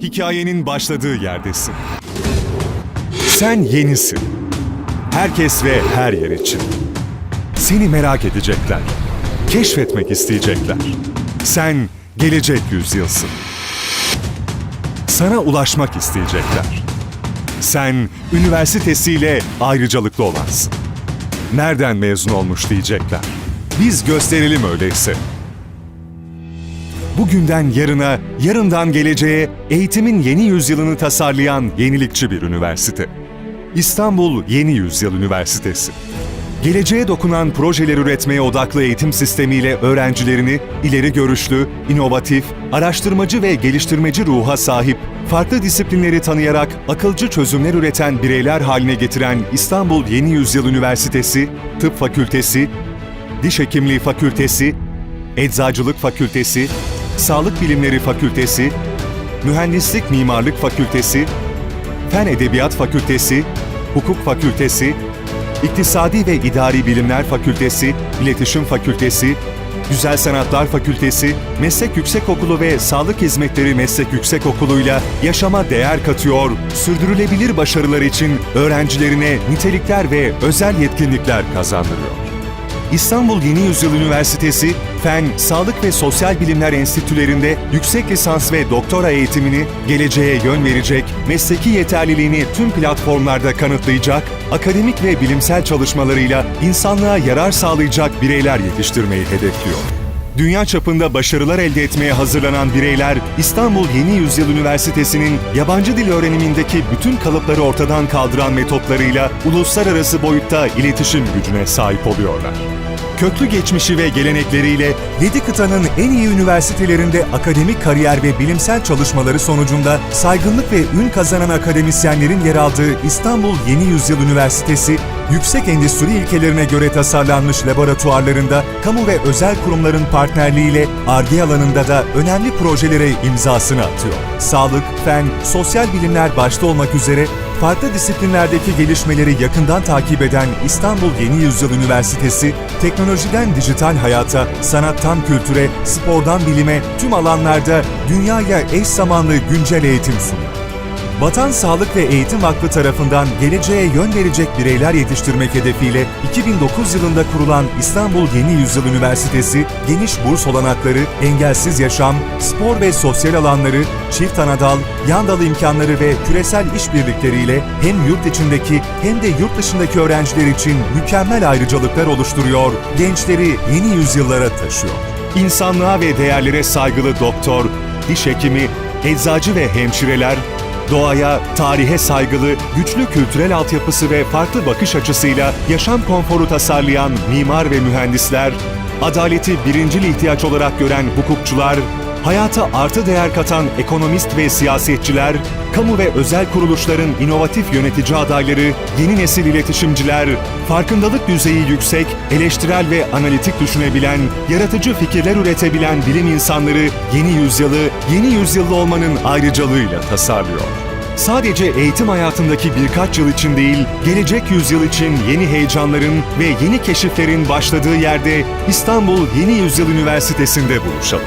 hikayenin başladığı yerdesin. Sen yenisin. Herkes ve her yer için. Seni merak edecekler. Keşfetmek isteyecekler. Sen gelecek yüzyılsın. Sana ulaşmak isteyecekler. Sen üniversitesiyle ayrıcalıklı olansın. Nereden mezun olmuş diyecekler. Biz gösterelim öyleyse. Bugünden yarına, yarından geleceğe eğitimin yeni yüzyılını tasarlayan yenilikçi bir üniversite. İstanbul Yeni Yüzyıl Üniversitesi. Geleceğe dokunan projeler üretmeye odaklı eğitim sistemiyle öğrencilerini ileri görüşlü, inovatif, araştırmacı ve geliştirmeci ruha sahip, farklı disiplinleri tanıyarak akılcı çözümler üreten bireyler haline getiren İstanbul Yeni Yüzyıl Üniversitesi, Tıp Fakültesi, Diş Hekimliği Fakültesi, Eczacılık Fakültesi, Sağlık Bilimleri Fakültesi, Mühendislik Mimarlık Fakültesi, Fen Edebiyat Fakültesi, Hukuk Fakültesi, İktisadi ve İdari Bilimler Fakültesi, İletişim Fakültesi, Güzel Sanatlar Fakültesi, Meslek Yüksekokulu ve Sağlık Hizmetleri Meslek Yüksekokulu'yla yaşama değer katıyor, sürdürülebilir başarılar için öğrencilerine nitelikler ve özel yetkinlikler kazandırıyor. İstanbul Yeni Yüzyıl Üniversitesi, Fen, Sağlık ve Sosyal Bilimler Enstitülerinde yüksek lisans ve doktora eğitimini geleceğe yön verecek, mesleki yeterliliğini tüm platformlarda kanıtlayacak, akademik ve bilimsel çalışmalarıyla insanlığa yarar sağlayacak bireyler yetiştirmeyi hedefliyor. Dünya çapında başarılar elde etmeye hazırlanan bireyler İstanbul Yeni Yüzyıl Üniversitesi'nin yabancı dil öğrenimindeki bütün kalıpları ortadan kaldıran metotlarıyla uluslararası boyutta iletişim gücüne sahip oluyorlar. Köklü geçmişi ve gelenekleriyle 7 kıtanın en iyi üniversitelerinde akademik kariyer ve bilimsel çalışmaları sonucunda saygınlık ve ün kazanan akademisyenlerin yer aldığı İstanbul Yeni Yüzyıl Üniversitesi, yüksek endüstri ilkelerine göre tasarlanmış laboratuvarlarında kamu ve özel kurumların partnerliğiyle ARGE alanında da önemli projelere imzasını atıyor. Sağlık, fen, sosyal bilimler başta olmak üzere farklı disiplinlerdeki gelişmeleri yakından takip eden İstanbul Yeni Yüzyıl Üniversitesi, teknolojiden dijital hayata, sanattan kültüre, spordan bilime tüm alanlarda dünyaya eş zamanlı güncel eğitim sunuyor. Vatan Sağlık ve Eğitim Vakfı tarafından geleceğe yön verecek bireyler yetiştirmek hedefiyle 2009 yılında kurulan İstanbul Yeni Yüzyıl Üniversitesi, geniş burs olanakları, engelsiz yaşam, spor ve sosyal alanları, çift anadal, yan dal imkanları ve küresel işbirlikleriyle hem yurt içindeki hem de yurt dışındaki öğrenciler için mükemmel ayrıcalıklar oluşturuyor, gençleri yeni yüzyıllara taşıyor. İnsanlığa ve değerlere saygılı doktor, diş hekimi, eczacı ve hemşireler Doğaya, tarihe saygılı, güçlü kültürel altyapısı ve farklı bakış açısıyla yaşam konforu tasarlayan mimar ve mühendisler, adaleti birincil ihtiyaç olarak gören hukukçular, hayata artı değer katan ekonomist ve siyasetçiler, kamu ve özel kuruluşların inovatif yönetici adayları, yeni nesil iletişimciler, farkındalık düzeyi yüksek, eleştirel ve analitik düşünebilen, yaratıcı fikirler üretebilen bilim insanları yeni yüzyılı, yeni yüzyıllı olmanın ayrıcalığıyla tasarlıyor. Sadece eğitim hayatındaki birkaç yıl için değil, gelecek yüzyıl için yeni heyecanların ve yeni keşiflerin başladığı yerde İstanbul Yeni Yüzyıl Üniversitesi'nde buluşalım.